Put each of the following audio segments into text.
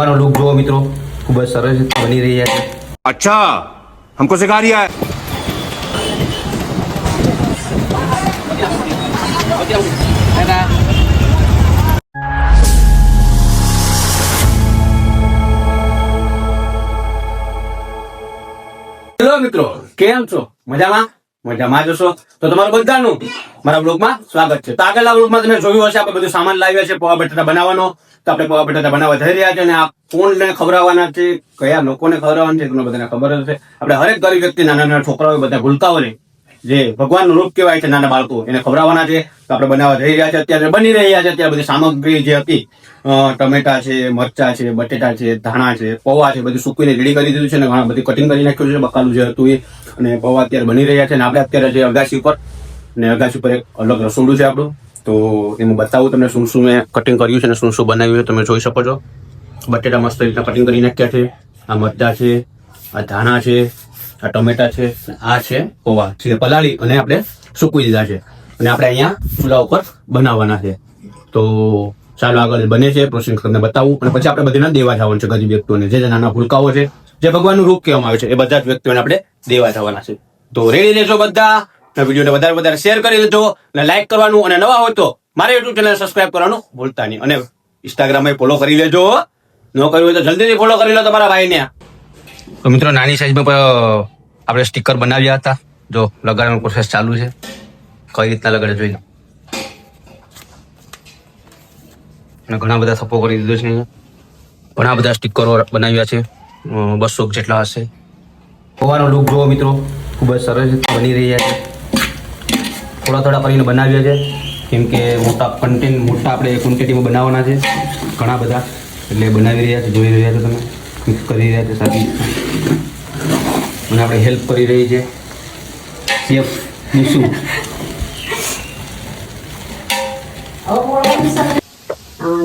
પૌવાનો look જુઓ મિત્રો. ખૂબ જ સરસ બની રહ્યા છે. અચ્છા હમકો સિખા રહ્યા હેલો મિત્રો કેમ છો? મજામાં? મજામાં જશો તો તમારું બધાનું મારા બ્લોગમાં સ્વાગત છે. તો આગળના બ્લોગમાં તમે જોયું હશે, આપણે બધું સામાન લાવ્યા છે, પોવા બટાટા બનાવવાનો. તો આપણે પોવા બટાટા બનાવવા જઈ રહ્યા છે અને આ કોણને ખવડાવવાના છે, કયા લોકોને ખવડાવવાના છે તમને બધાને ખબર જ છે આપણે હરેક ગરીબ વ્યક્તિ, નાના નાના છોકરાઓ, બધા હોય જે ભગવાનનું રૂપ કહેવાય છે, નાના બાળકો, એને ખવડાવવાના છે. તો આપણે બનાવવા જઈ રહ્યા છે, અત્યારે બની રહ્યા છે, અત્યારે બધી સામગ્રી જે હતી ટમેટા છે, મરચા છે, બટેટા છે, ધાણા છે, પૌવા છે, બધું સૂકવીને રેડી કરી દીધું છે અને ઘણા બધી કટિંગ કરી નાખ્યું છે, બકાલું જે હતું એ. અને પૌવા અત્યારે બની રહ્યા છે અને આપણે અત્યારે છે અગાસી ઉપર, ને અગાસી ઉપર એક અલગ રસોડું છે આપણું. તો એમાં બતાવું તમને શું શું મેં કટિંગ કર્યું છે અને શું શું બનાવ્યું છે, તમે જોઈ શકો છો. બટેટા મસ્ત રીતના કટિંગ કરી નાખ્યા છે. આ મરચા છે, આ ધાણા છે, આ ટમેટા છે, આ છે પૌવા. છે પલાળી અને આપણે સૂકવી દીધા છે. અને આપણે અહીંયા ચૂલા ઉપર બનાવવાના છે. તો ચાલો આગળ બને છે, પ્રોસેસિંગ તમને બતાવું. અને પછી આપણે બધાને દેવા જવાનું છે, ગરીબ વ્યક્તિઓને. જે નાના ભૂલકાઓ છે, જે ભગવાનનું રૂપ કહેવામાં આવે છે, એ બધા જ વ્યક્તિઓને આપણે દેવા જવાના છે. તો રેડી રહેજો બધા. વિડીયોને વધારે વધારે શેર કરી દેજો અને લાઈક કરવાનું. અને નવા હોય તો મારા યુટ્યુબ ચેનલ સબસ્ક્રાઇબ કરવાનું ભૂલતા નહીં. અને ઇન્સ્ટાગ્રામમાં ફોલો કરી લેજો ન કર્યું હોય તો જલ્દીથી ફોલો કરી લો તમારા ભાઈને. તો મિત્રો, નાની સાઈઝમાં આપણે સ્ટીકર બનાવ્યા હતા? જો, લગાડવાનો પ્રોસેસ ચાલુ છે. કઈ રીતના લગાડે જોઈ લો અને ઘણા બધા સપો કરી દીધો છે ઘણા બધા સ્ટીકરો બનાવ્યા છે. બસો જેટલા હશે. પૌવાનો લુક જુઓ મિત્રો. ખૂબ જ સરસ બની રહ્યા છે. થોડા થોડા કરીને બનાવ્યા છે. કેમ કે મોટા કન્ટેન મોટા આપણે ક્વોન્ટિટીમાં બનાવવાના છે. ઘણા બધા. એટલે બનાવી રહ્યા છે, જોઈ રહ્યા છો તમે. મિક્સ કરી રહ્યા છે સારી. અને આપણે હેલ્પ કરી રહી છે. સેફ નિશુ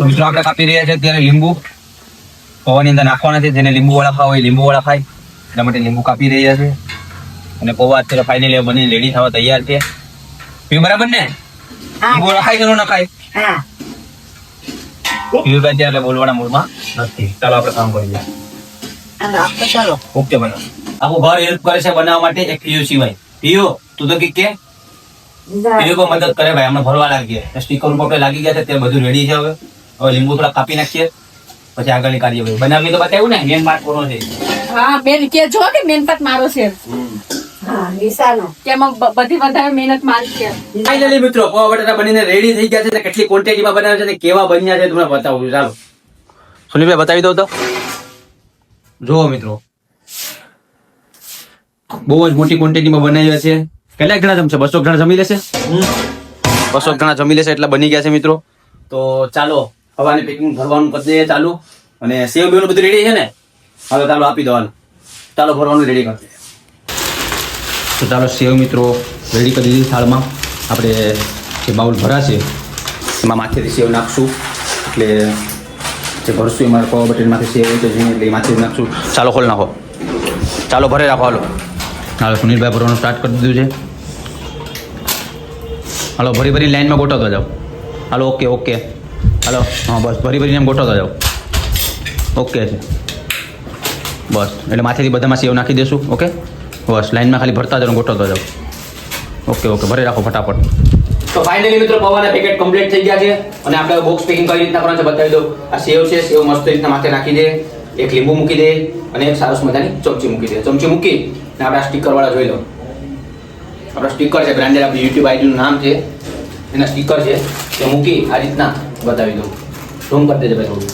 તો મિત્રો આપણે કાપી રહ્યા છે અત્યારે લીંબુ. પૌવાની અંદર નાખવાના છે જેને લીંબુ વાળા ખાવા હોય લીંબુ વાળા ખાય. એટલા માટે લીંબુ કાપી રહ્યા છે. અને પૌવા અત્યારે ફાઇનલી બની રેડી થવા તૈયાર છે. પીવું બરાબર ને? લીંબુ વાળા ખાય કે ન ખાય? પીવું અત્યારે બોલવાના મૂળમાં નથી. ચાલો આપણે કામ કરીએ. અને ચાલો. ઓકે ભાઈ આખું ઘર હેલ્પ કરે છે બનાવવા માટે એક પીયુ સિવાય પીયુ તું તો કીક કે? પીયુ મદદ કરે ભાઈ હમણાં ભરવા લાગીએ સ્ટીકર ઉપર લાગી ગયા છે તે બધું રેડી છે હવે. હવે લીંબુ થોડા કાપી નાખીએ. પછી આગળની કાર્યવાહી બનાવી તો બતાવ્યું ને મેન પાર્ટ કોનો છે? હા બેન કે જો કે મહેનત મારો છે. હા નિશાનો. કે બધી વધારે મહેનત મારી છે. ફાઇનલી મિત્રો પૌવા બટાટા બનીને રેડી થઈ ગયા છે ને કેટલી ક્વોન્ટિટીમાં બનાવે છે ને કેવા બન્યા છે તમને બતાવું ચાલો. સુનિલભાઈ બતાવી દો તો. જુઓ મિત્રો. બહુ જ મોટી ક્વોન્ટિટીમાં બનાવ્યા છે. કેટલા ઘણા જમશે? બસો ઘણા જમી લેશે? બસો ઘણા જમી લેશે એટલે બની ગયા છે મિત્રો. તો ચાલો હવાની પેકિંગ ભરવાનું કરી દઈએ ચાલુ. અને સેવ બેવનું બધું રેડી છે ને? હવે ચાલો આપી દો હાલો ચાલો ભરવાનું રેડી કરી તો ચાલો સેવ મિત્રો રેડી કરી દીધી થાળમાં. આપણે જે બાઉલ ભરાશે એમાં માથેથી સેવ નાખશું. એટલે જે ભરશું એમાં પૌવા બટેરમાંથી સેવ હોય તો જોઈએ એટલે એ માથેથી નાખશું. ચાલો ખોલ નાખો. ચાલો ભરે રાખો, હાલો. હાલો, સુનિલભાઈ ભરવાનું સ્ટાર્ટ કરી દીધું છે. હાલો, ભરી ભરી લાઈનમાં ગોઠવતા જાઓ. હાલો ઓકે ઓકે હાલો. હા, બસ. ભરી ભરીને એમ ગોઠવતા જાઓ. ઓકે. છે બસ. એટલે માથેથી બધામાં સેવ નાખી દેશું, ઓકે? બસ. લાઈનમાં ખાલી ભરતા જાઓ ગોઠવતા જાઓ. Okay okay. ભરી રાખો ફટાફટ. તો ફાઇનલી મિત્રો પવાના પેકેટ કમ્પ્લીટ થઈ ગયા છે અને આપણે બોક્સ પેકિંગ કઈ રીતના કરવાનું છે બતાવી દઉં. આ સેવ છે, સેવ મસ્ત રીતના માથે નાખી દે. એક લીંબુ મૂકી દે અને એક સારસ મજાની ચમચી મૂકી દે. ચમચી મૂકી અને આપણે આ સ્ટીકર વાળા જોઈ લો. આપણા સ્ટીકર છે બ્રાન્ડેડ આપણી યુટ્યુબ આઈડીનું નામ છે. એના સ્ટીકર છે. તે મૂકી આ રીતના બતાવી દઉં. ઝૂમ કરી દેજે ભાઈ થોડું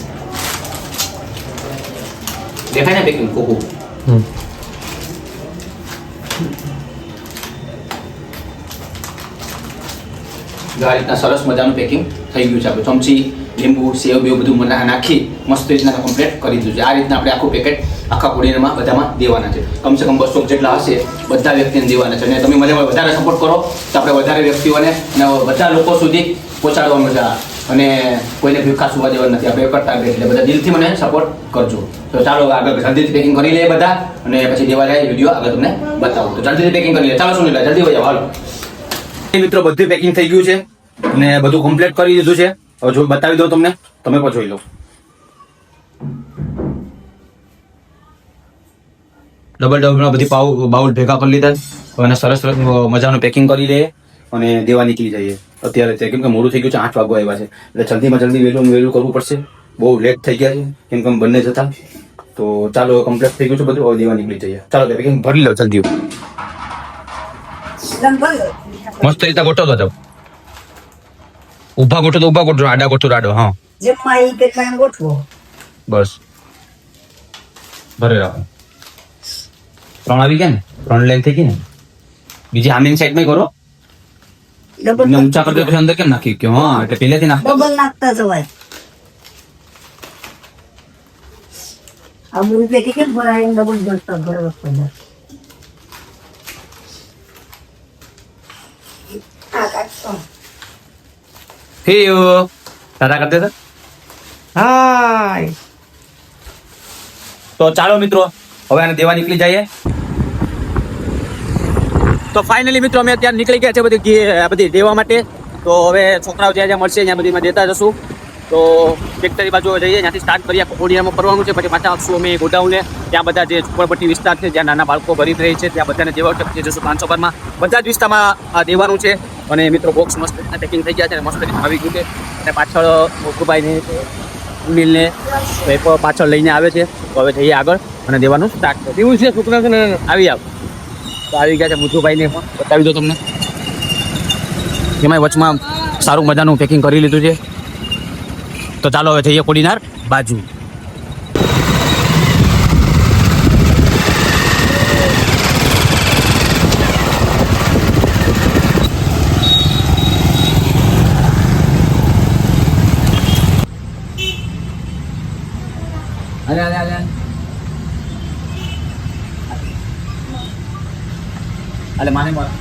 દેખાય ને પેકિંગ કોકું? આ રીતના સરસ મજાનું પેકિંગ થઈ ગયું છે આપણે. ચમચી લીંબુ સેવ બેવ બધું મને નાખી મસ્ત રીતના કમ્પ્લીટ કરી દીધું છે. આ રીતના આપણે આખું પેકેટ આખા કોડીમાં બધામાં દેવાના છે. કમસે કમ બસો જેટલા હશે બધા વ્યક્તિને દેવાના છે. અને તમે મને વધારે સપોર્ટ કરો તો આપણે વધારે વ્યક્તિઓને અને બધા લોકો સુધી પહોંચાડવા છે. અને કોઈને ભીખા સુવા દેવા નથી. આપણે કરતા એટલે બધા દિલથી મને સપોર્ટ કરજો. તો ચાલો આગળ જલ્દીથી પેકિંગ કરી લઈએ બધા અને પછી દેવાળા વીડિયો આગળ તમને બતાવું. તો જલ્દીથી પેકિંગ કરી લે ચાલો શું લે જલ્દી વજાવ હાલો. મિત્રો બધું પેકિંગ થઈ ગયું છે અને બધું કમ્પ્લીટ કરી દીધું છે. હવે જો બતાવી દઉં તમને. તમે પણ જોઈ લો. ડબલ ડબલમાં બધી પાઉ બાઉલ ભેગા કરી લીધા. અને સરસ મજાનું પેકિંગ કરી લઈએ અને દેવા નીકળી જઈએ. અત્યારે તે કેમ કે મોડું થઈ ગયું છે આઠ વાગો આવ્યા છે. એટલે જલ્દીમાં જલ્દી વહેલું વહેલું કરવું પડશે. બહુ લેટ થઈ ગયા છે કેમ કે બંને જતા. તો ચાલો કમ્પ્લીટ થઈ ગયું છે બધું હવે દેવા નીકળી જઈએ. ચાલો તે પેકિંગ ભરી લો જલ્દી મસ્ત રીતે ગોઠવતો તો ઊભા ગોઠો તો ઊભા ગોઠો આડા ગોઠો આડો હા. જેમાં ઈ કેટલા ગોઠવો? બસ. ભરે રાખો. ત્રણ આવી ગયા ને? ત્રણ લાઈન થઈ ગઈ ને? બીજી આમીન સાઈડમાં કરો. ઊંચા કરી દો પછી અંદર કેમ નાખી કે હા એટલે પહેલેથી નાખ ડબલ નાખતા જવાય આ રૂપિયા કેમ ભરાય ડબલ ગણતા ભરવા પડે ફીયુ ટાટા કરી દેતા હાય તો ચાલો મિત્રો હવે આને દેવા નીકળી જઈએ તો ફાઇનલી મિત્રો અમે અત્યારે નીકળી ગયા છે બધી બધી દેવા માટે. તો હવે છોકરાઓ જ્યાં જ્યાં મળશે ત્યાં બધીમાં દેતા જશું. તો ફેક્ટરી બાજુ જઈએ ત્યાંથી સ્ટાર્ટ કરીએ. કોડિયામાં ફરવાનું છે પછી પાછા આવશું અમે ગોડાઉને. ત્યાં બધા જે ઝુંપડપટ્ટી વિસ્તાર છે જ્યાં નાના બાળકો ભરી રહી છે ત્યાં બધાને દેવા ટપકી જશું પાંચસો પરમાં બધા જ વિસ્તારમાં આ દેવાનું છે. અને મિત્રો બોક્સ મસ્ત પેકિંગ થઈ ગયા છે અને મસ્ત આવી ગયું છે. અને પાછળ ગોકુભાઈને મિલને પાછળ લઈને આવે છે. તો હવે જઈએ આગળ અને દેવાનું સ્ટાર્ટ એવું છે છોકરા આવી આવ. તો આવી ગયા છે મુથુભાઈને પણ બતાવી દો તમને. એમાંય વચમાં સારું મજાનું પેકિંગ કરી લીધું છે. તો ચાલો હવે જઈએ કોડીનાર બાજુ. અરે અરે અરે. અલે માને મારા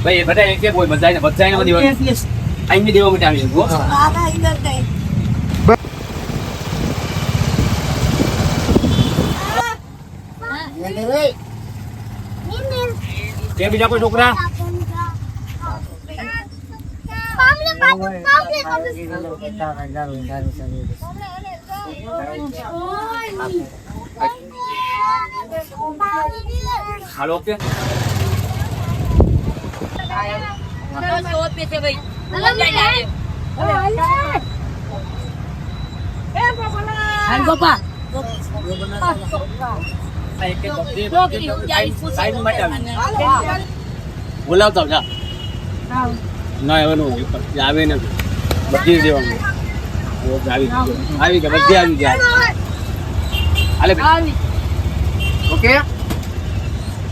ભાઈ બધા એક એક હોય બધાને બધાને બધી હોય અહીંની દેવા માટે આવી હો તે બીજા કોઈ છોકરા હાલો. ઓકે બોલાવતા જા. ના હવે નું આવે ને બધી દેવાનું. આવી આવી ગયા બધી આવી ગયા. હાલે ઓકે?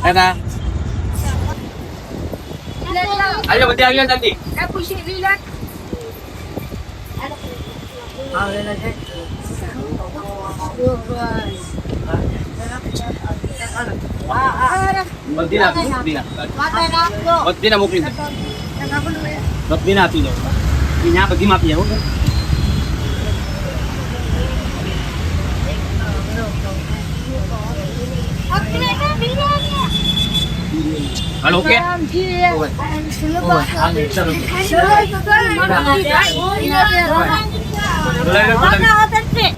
દાદા બધી આવી ગયા જલ્દી. બધી ના મોકલી દે. બધી આપી દઉં. ત્યાં બધી માં આપી જાવ હાલો ઓકે?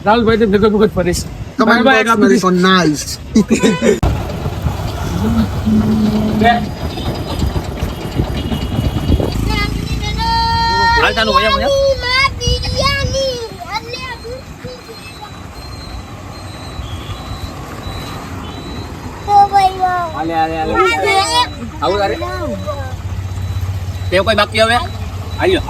રાહુલભાઈ તો ભેગો ભેગો જ ફરીશ ચાલુ ભૈયા ભૈયા હાલે હાલે હાલે આવું તારે તે કોઈ બાકી હવે આવ્યો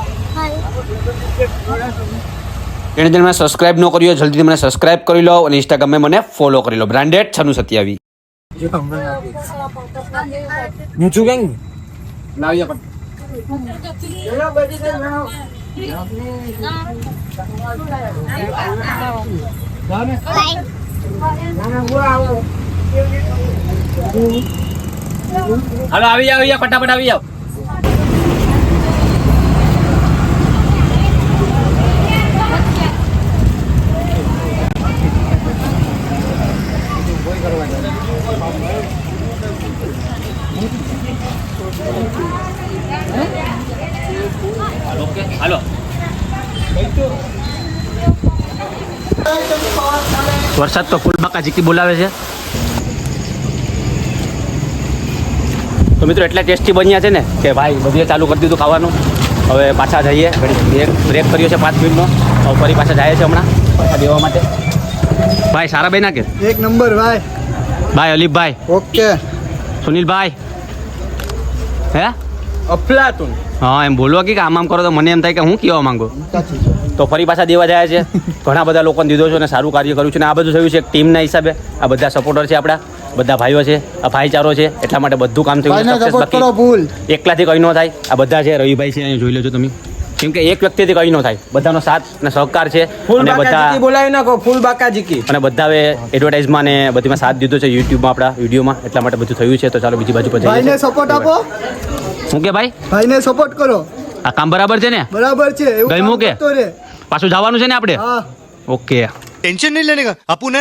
એને તમે સબસ્ક્રાઇબ ન કર્યો જલ્દી મને સબસ્ક્રાઇબ કરી લો અને ઇન્સ્ટાગ્રામે મને ફોલો કરી લો બ્રાન્ડેડ છનું સત્યાવી નીચું કેમ લાવી પણ હાલો આવી જાવ આવી જાવ ફટાફટ આવી જાવ હાલો, ઓકે વરસાદ તો ફૂલબાકા જીકી બોલાવે છે. તો મિત્રો એટલા ટેસ્ટી બન્યા છે ને કે ભાઈ બધું ચાલુ કરી દીધું ખાવાનું. હવે પાછા જઈએ. બ્રેક બ્રેક કર્યો છે પાંચ મિનિટનો. હવે ફરી પાછા જાય છે હમણાં પાછા દેવા માટે. ભાઈ સારા ભાઈ ના કે? એક નંબર ભાઈ. ભાઈ અલીફભાઈ. ઓકે. સુનિલભાઈ. હે? અફલાતુન. હા એમ બોલવા કે આમ આમ કરો તો મને એમ થાય કે હું કહેવા માંગુ? તો ફરી પાછા દેવા જાય છે. ઘણા બધા લોકોને દીધો છે અને સારું કાર્ય કર્યું છે. અને આ બધું થયું છે એક ટીમના હિસાબે. આ બધા સપોર્ટર છે આપણા. બધા ભાઈઓ છે આ ભાઈચારો છે. એટલા માટે બધું કામ થયું સક્સેસ એકલાથી કંઈ ન થાય. આ બધા છે રવિભાઈ છે અહીંયા જોઈ લેજો તમે. કેમ કે એક વ્યક્તિથી કંઈ ન થાય. બધાનો સાથ અને સહકાર છે. અને બધા બોલાવી નાખો ફૂલ બાકા જીકી અને બધા હવે એડવર્ટાઇઝમાં ને બધીમાં સાથ દીધો છે યુટ્યુબમાં આપણા વિડીયોમાં. એટલા માટે બધું થયું છે. તો ચાલો બીજી બાજુ પર જઈએ. સપોર્ટ આપો. શું કે ભાઈ? ભાઈને સપોર્ટ કરો. આ કામ બરાબર છે ને? બરાબર છે એવું ગમ્યું કે? પાછું જવાનું છે ને આપણે? ઓકે. ટેન્શન નહીં લેને આપું ને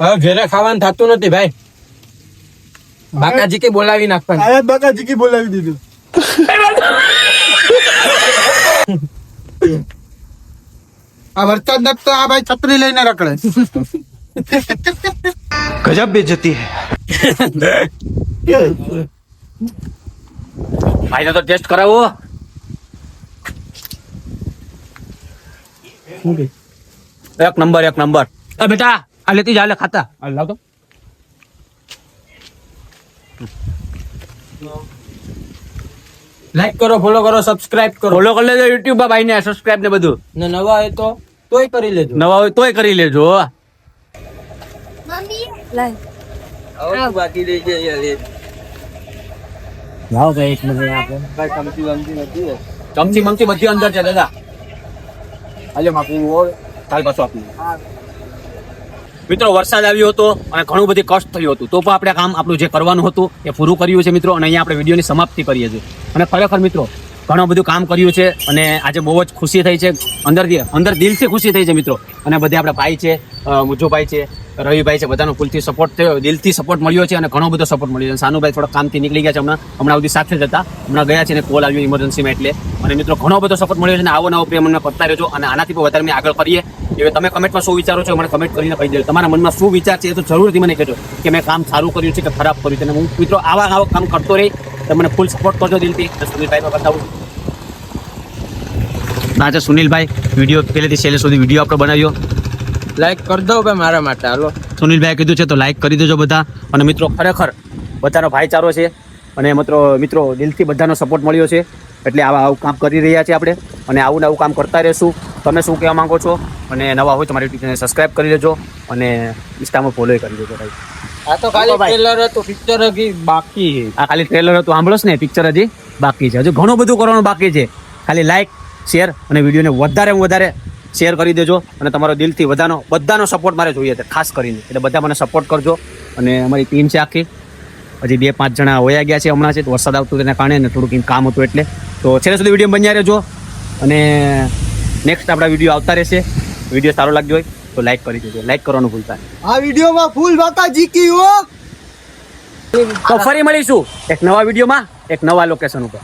હા ઘરે ખાવાનું થતું નથી ભાઈ. બાકાજી કે બોલાવી નાખવાની. આયા બાકાજી કે બોલાવી દીધું. આ વરસાદ ન તો આ ભાઈ છત્રી લઈને રખડે. ગજબ બેજતી હે. ભાઈને તો ટેસ્ટ કરાવો. એક નંબર એક નંબર એ બેટા આ લેતી જા લે ખાતા. આ લાવ તો લાઈક કરો ફોલો કરો સબસ્ક્રાઇબ કરો. ફોલો કરી લેજો યુટ્યુબમાં ભાઈને સબસ્ક્રાઇબ ને બધું. ને નવા હોય તો તોય કરી લેજો. નવા હોય તોય કરી લેજો લાય બાકી રહી જાય લાવ ભાઈ એક મિનિટ ચમચી મમચી બધી અંદર છે દાદા. આજે માફી ઓર કાલ પાછું આપી મિત્રો વરસાદ આવ્યો હતો અને ઘણું બધી કષ્ટ થયું હતું. તો પણ આપણે કામ આપણું જે કરવાનું હતું એ પૂરું કર્યું છે મિત્રો. અને અહીંયા આપણે વિડીયોની સમાપ્તિ કરીએ છીએ. અને ખરેખર મિત્રો ઘણું બધું કામ કર્યું છે અને આજે બહુ જ ખુશી થઈ છે. અંદરથી અંદર દિલથી ખુશી થઈ છે મિત્રો. અને બધે આપણા ભાઈ છે મુજ્જુભાઈ છે રવિભાઈ છે, બધાનો ફૂલથી સપોર્ટ થયો, દિલથી સપોર્ટ મળ્યો છે અને ઘણો બધો સપોર્ટ મળ્યો છે. સાનુભાઈ થોડા કામથી નીકળી ગયા છે, હમણાં હમણાં સુધી સાથે જ હતા. હમણાં ગયા છે ને કોલ આવ્યો ઇમરજન્સીમાં એટલે. અને મિત્રો, ઘણો બધો સપોર્ટ મળ્યો છે અને આવો નવો પ્રેમ અમને કરતા રહેજો અને આનાથી પણ વધારે આગળ કરીએ. એ તમે કમેન્ટમાં શું વિચારો છો મને કમેન્ટ કરીને કહી દેજો. તમારા મનમાં શું વિચાર છે એ તો જરૂરથી મને કહેજો કે મેં કામ સારું કર્યું છે કે ખરાબ કર્યું છે. અને હું, મિત્રો, આવા આવા કામ કરતો રહી તો મને ફૂલ સપોર્ટ કરજો દિલથી. અને સુનિલભાઈને બતાવું છે. સુનિલભાઈ, વીડિયો પહેલેથી છેલ્લે સુધી વીડિયો આપણે બનાવ્યો. લાઈક કરી દો ભાઈ મારા માટે હાલો. સુનિલભાઈ કીધું છે તો લાઈક કરી દેજો બધા. અને મિત્રો ખરેખર બધાનો ભાઈચારો છે. અને મિત્રો મિત્રો દિલથી બધાનો સપોર્ટ મળ્યો છે. એટલે આવા આવું કામ કરી રહ્યા છીએ આપણે. અને આવું ને આવું કામ કરતા રહેશું. તમે શું કહેવા માંગો છો? અને નવા હોય તો મારી ટીચરને સબસ્ક્રાઈબ કરી દેજો અને ઇન્સ્ટામાં ફોલો કરી દેજો ભાઈ. આ તો ખાલી ટ્રેલર હતું પિક્ચર હજી બાકી છે. આ ખાલી ટ્રેલર હતું. સાંભળો ને પિક્ચર હજી બાકી છે. હજુ ઘણું બધું કરવાનું બાકી છે. ખાલી લાઈક શેર અને વિડીયોને વધારે વધારે શેર કરી દેજો અને તમારો દિલથી બધાનો બધાનો સપોર્ટ મારે જોઈએ છે ખાસ કરીને. એટલે બધા મને સપોર્ટ કરજો અને અમારી ટીમ છે આખી. હજી બે પાંચ જણા વયા ગયા છે હમણાં છે તો વરસાદ આવતો તેના કારણે અને થોડુંક કામ હતું એટલે. તો છેલ્લે સુધી વીડિયો બન્યા રહેજો અને નેક્સ્ટ આપણા વીડિયો આવતા રહેશે. વીડિયો સારો લાગ્યો હોય તો લાઈક કરી દેજો. લાઈક કરવાનું ભૂલતા નહીં. આ વિડીયોમાં ફૂલ વાતા જીકી હો! તો ફરી મળીશું એક નવા વિડીયોમાં એક નવા લોકેશન ઉપર.